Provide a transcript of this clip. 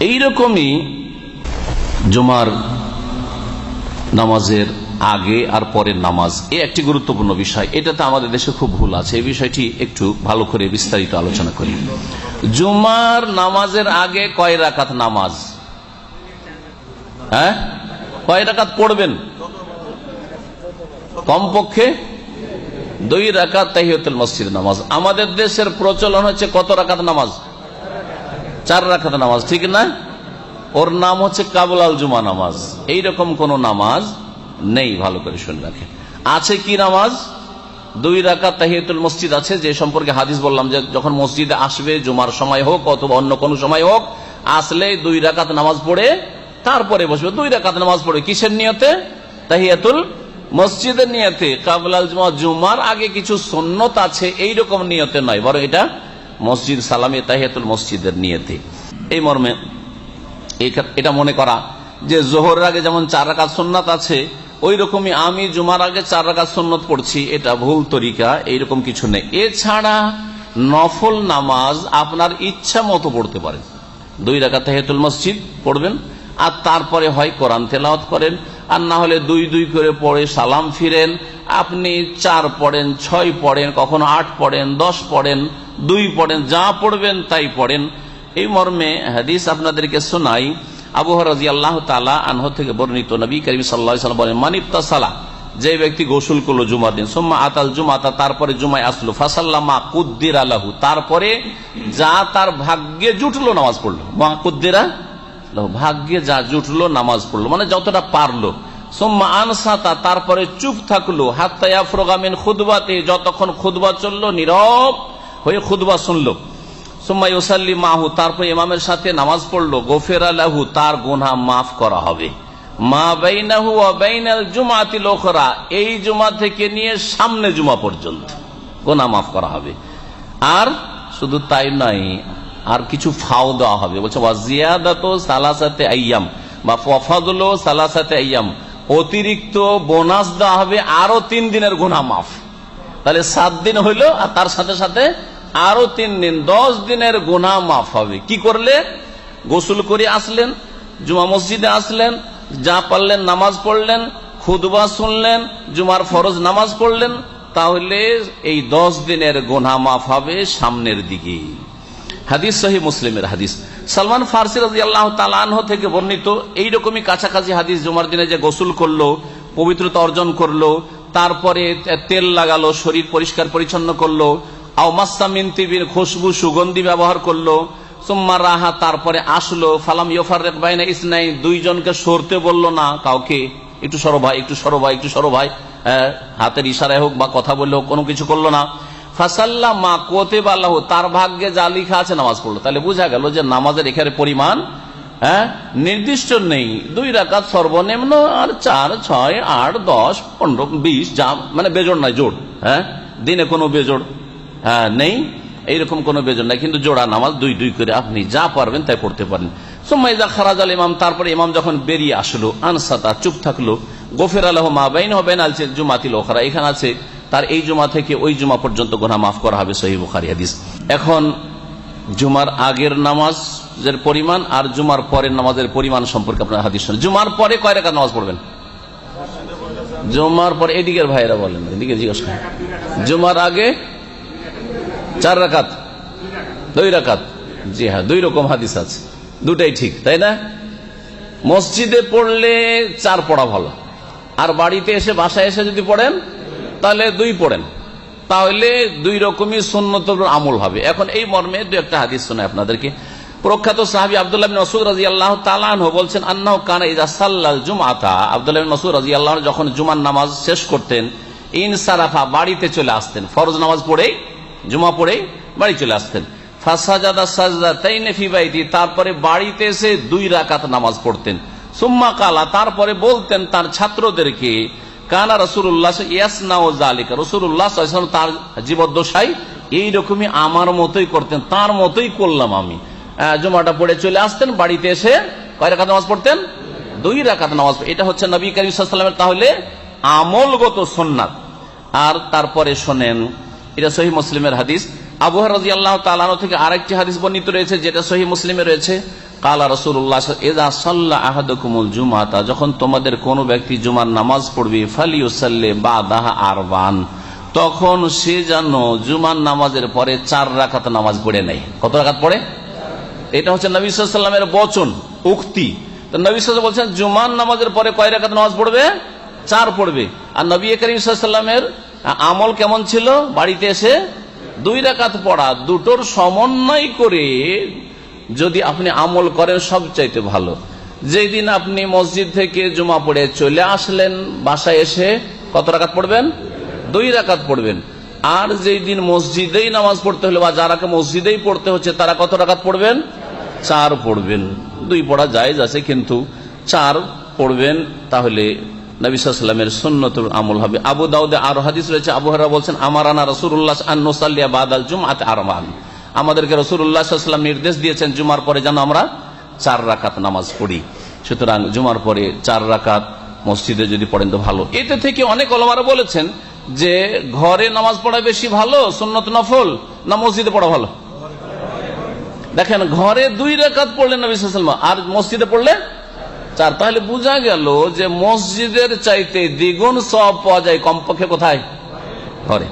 এইরকমই জুমার নামাজের আগে আর পরের নামাজ, এ একটি গুরুত্বপূর্ণ বিষয়। এটাতে আমাদের দেশে খুব ভুল আছে। এই বিষয়টি একটু ভালো করে বিস্তারিত আলোচনা করি। জুমার নামাজের আগে কয় রাকাত নামাজ? হ্যাঁ? কয় রাকাত পড়বেন? কমপক্ষে দুই রাকাত তাহিয়তুল মসজিদ নামাজ। আমাদের দেশের প্রচলন হচ্ছে কত রাকাত নামাজ? চার রাকাত নামাজ, ঠিক না? ওর নাম হচ্ছে কাবুলাল জুমা নামাজ। এইরকম কোন নামাজ নেই, ভালো করে শুনে রাখে। আছে কি নামাজ? দুই রাকাত তাহিয়াতুল মসজিদ আছে, যে সম্পর্কে হাদিস বললাম যে যখন মসজিদে আসবে, জুমার সময় হোক অথবা অন্য কোনো সময় হোক, আসলে দুই রাকাত নামাজ পড়ে, তারপরে বসবে। দুই রাকাত নামাজ পড়ে কিসের নিয়তে? তাহিয়াতুল মসজিদের নিয়তে। কাবুলাল জুমা, জুমার আগে কিছু সন্ন্যত আছে, এইরকম নিয়তে নয়, বরং এটা মসজিদ সালামে তাহিয়াতুল মসজিদের নিয়েতে। এই মর্মে এটা মনে করা যে জোহরের আগে যেমন চার রাকাত সন্ন্যত আছে ওই রকমই আমি জুমার আগে চার রাকাত সন্ন্যত পড়ছি, এটা ভুল তরিকা, এইরকম কিছু নেই। এছাড়া নফল নামাজ আপনার ইচ্ছা মতো পড়তে পারেন। দুই রাকাত হেতুল মসজিদ পড়বেন, আর তারপরে হয় কোরআন তেলাওয়াত করেন, আর না হলে দুই দুই করে পড়ে সালাম ফিরেন, আপনি চার পড়েন, ছয় পড়েন, কখনো আট পড়েন, দশ পড়েন দুই পড়েন, যা পড়বেন তাই পড়েন। এই মর্মে হাদিস আপনাদেরকে শোনাই, আবু রাজি তালা আনহ থেকে বর্ণিত নবী সাল্লাহ বলেন মানিপ্তা যে ব্যক্তি গোসল করল জুমার তারপরে জুমায় আসলো, ফাসাল্লামা কুদ্দির আলাহু তারপরে যা তার ভাগ্যে জুটলো নামাজ পড়ল। মা কুদ্দিরা ভাগ্যে যা জুটলো নামাজ পড়ল মানে যতটা পারল। সোম্মা আনসাতা তারপরে চুপ থাকল হাত্তায়া ফ্রোগামিন খুদবাতে যতক্ষণ খুদবা চলল, নীরব হয়ে খুদবা শুনলো। সুম্মাই ওসাল্লি মাহু, তারপর ইমামের সাথে নামাজ পড়ল। গোফের আলাহু তার গুনা মাফ করা হবে। এই জুমা থেকে নিয়ে সামনে জুমা পর্যন্ত গোনা মাফ করা হবে। আর শুধু তাই নয়, আর কিছু ফাও দেওয়া হবে। বলছে ওয়াজিয়াদাত সালাসাতে আইয়াম বা ফফাদুল সালাসাতে আইয়াম অতিরিক্ত বোনাস দেওয়া হবে আরও তিন দিনের গুনা মাফ। তাহলে সাত দিন হইল আর তার সাথে সাথে আরও তিন দিন, দশ দিনের গুনা মাফ হবে। কি করলে? গোসল করে আসলেন, জুমা মসজিদে আসলেন, যা পারলেন নামাজ পড়লেন খুদবা শুনলেন, জুমার ফরজ নামাজ পড়লেন, তাহলে এই দশ দিনের গোনা মাফ হবে সামনের দিকে। হাদিস সহি মুসলিমের হাদিস। সালমান ফার্সি রাজি আল্লাহ থেকে বর্ণিত এইরকমই কাছাকাছি হাদিস জুমার দিনে যে গোসল করল, পবিত্রতা অর্জন করল, তারপরে তেল লাগালো, শরীর পরিষ্কার পরিচ্ছন্ন করল আও মাসামিনতিবির খুশবু সুগন্ধি ব্যবহার করল। সুম্মা রাহা তারপরে আসলো। ফালাম ইয়ফার বাইনা ইসনাই, দুইজনকে সরতে বলল না কাউকে। একটু সরো ভাই, একটু সরো ভাই, একটু সরো ভাই। হাতের ইশারায় হোক বা কথা বললেও কোনো কিছু করল না। ফাসাল্লা মা কোতে বাল্লাহ তার ভাগ্যে যা লিখা আছে নামাজ পড়ল। তাহলে বোঝা গেল যে নামাজের এখানে পরিমাণ হ্যাঁ নির্দিষ্ট নেই। দুই রাকাত সর্বনিম্ন আর চার, ছয়, আট, দশ, পনেরো, বিশ, যা মানে বেজোড় নয়, জোড় হ্যাঁ দিনে কোনো বেজোড়। নেই, এইরকম কোনো বেজন নাই, কিন্তু জোড়া নামাজ দুই দুই করে আপনি যা পারবেন তাই পড়তে পারেন। সোম্মাইজা খারাজ আল ইমাম, তারপরে ইমাম যখন বেরিয়ে আসলো, আনসাতা চুপ থাকল, গোফের আলহ মা বাইন হবেন আলছে জুমাতিল ওখরা এখানে আছে, তার এই জুমা থেকে ওই জুমা পর্যন্ত গোনা মাফ করা হবে সহি হাদিস। এখন, জুমার আগের নামাজের পরিমাণ আর জুমার পরের নামাজের পরিমাণ সম্পর্কে আপনার হাদিস জুমার পরে কয় রেখা নামাজ পড়বেন? জুমার পরে, এদিকের ভাইরা বলেন, এদিকে জিজ্ঞাসা। জুমার আগে চার রাকাত, দুই রাকাত। জি হ্যাঁ দুই রকম হাদিস আছে। দুটাই ঠিক, তাই না? মসজিদে পড়লে চার পড়া ভালো। আর বাড়িতে এসে বাসায় এসে যদি পড়েন, তাহলে দুই পড়েন। তাহলে দুই রকমই সুন্নত আমল হবে। এখন এই মর্মে দু একটা হাদিস শোনায় আপনাদেরকে। প্রখ্যাত সাহাবি আবদুল্লাহ মসুদ রাজি আল্লাহ তালান বলছেন, আন্নাহ কান ইজা সাল্লাল জুমাতা আবদুল্লাহ মসুদ রাজি আল্লাহ যখন জুমার নামাজ শেষ করতেন, ইন সারাফা, বাড়িতে চলে আসতেন। ফরজ নামাজ পড়েই জুমা পড়ে বাড়ি চলে আসতেন। তারপরে বাড়িতে এসে দুই রাকাত নামাজ পড়তেন। সুম্মা কালা, তারপরে বলতেন তার ছাত্রদেরকে, কানা রসুল্লাহ ইয়াসনা রসুল্লাহ তার জীবদ্দশাই এইরকমই আমার মতোই করতেন, তার মতোই করলাম আমি। জুমাটা পড়ে চলে আসতেন, বাড়িতে এসে কয় রাকাত নামাজ পড়তেন? দুই রাকাত নামাজ এটা হচ্ছে নবী করিম তাহলে আমলগত সোননাথ আর তারপরে শোনেন এটা সহি মুসলিমের হাদিস। আবু রাজি আল্লাহ তালানো থেকে আরেকটি হাদিস বর্ণিত রয়েছে, যেটা সহি মুসলিমে রয়েছে। কালা আহাদকুমুল জুমাতা, যখন তোমাদের কোনো ব্যক্তি জুমার নামাজ পড়বে, ফালিউসাল্লে বা দাহা আরবান। তখন সে যেন জুমার নামাজের পরে চার রাকাত নামাজ পড়ে নেয়। কত রাকাত পড়ে? এটা হচ্ছে নবী বচন, উক্তি। নবী বলছেন জুমান নামাজের পরে কয় রাকাত নামাজ পড়বে? চার পড়বে। আর নবী করিম আমল কেমন ছিল? বাড়িতে এসে দুই রাকাত পড়া, দুটোর সমন্বয় করে যদি আপনি আমল করেন সবচাইতে ভালো। যেই দিন আপনি মসজিদ থেকে জুমা পড়ে চলে আসলেন, বাসায় এসে কত রাকাত পড়বেন? দুই রাকাত পড়বেন। আর যেই দিন মসজিদেই নামাজ পড়তে হলে বা যারাকে মসজিদেই পড়তে হচ্ছে, তারা কত রাকাত পড়বেন? চার পড়বেন। দুই পড়া জায়েজ আছে, কিন্তু চার পড়বেন, তাহলে নবিসামের সুন্নতুর আমল হবে। আবু দাউদে আরও হাদিস রয়েছে, আবু হরা বলছেন আমার আনা রসুল্লাহ আন্নসাল্লিয়া বাদাল জুমাতে আরমান আমাদেরকে রসুল্লাহাম নির্দেশ দিয়েছেন, জুমার পরে যেন আমরা চার রাকাত নামাজ পড়ি। সুতরাং জুমার পরে চার রাকাত মসজিদে যদি পড়েন তো ভালো। এতে থেকে অনেক অলমারা বলেছেন যে, ঘরে নামাজ পড়া বেশি ভালো, সুন্নত নফল, না মসজিদে পড়া ভালো? দেখেন, ঘরে দুই রেখাত পড়লেন নবী সাল্লাম আর মসজিদে পড়লে চার তাহলে বোঝা গেল যে মসজিদের চাইতে দ্বিগুণ সব পাওয়া যায় কমপক্ষে কোথায়? ঘরে।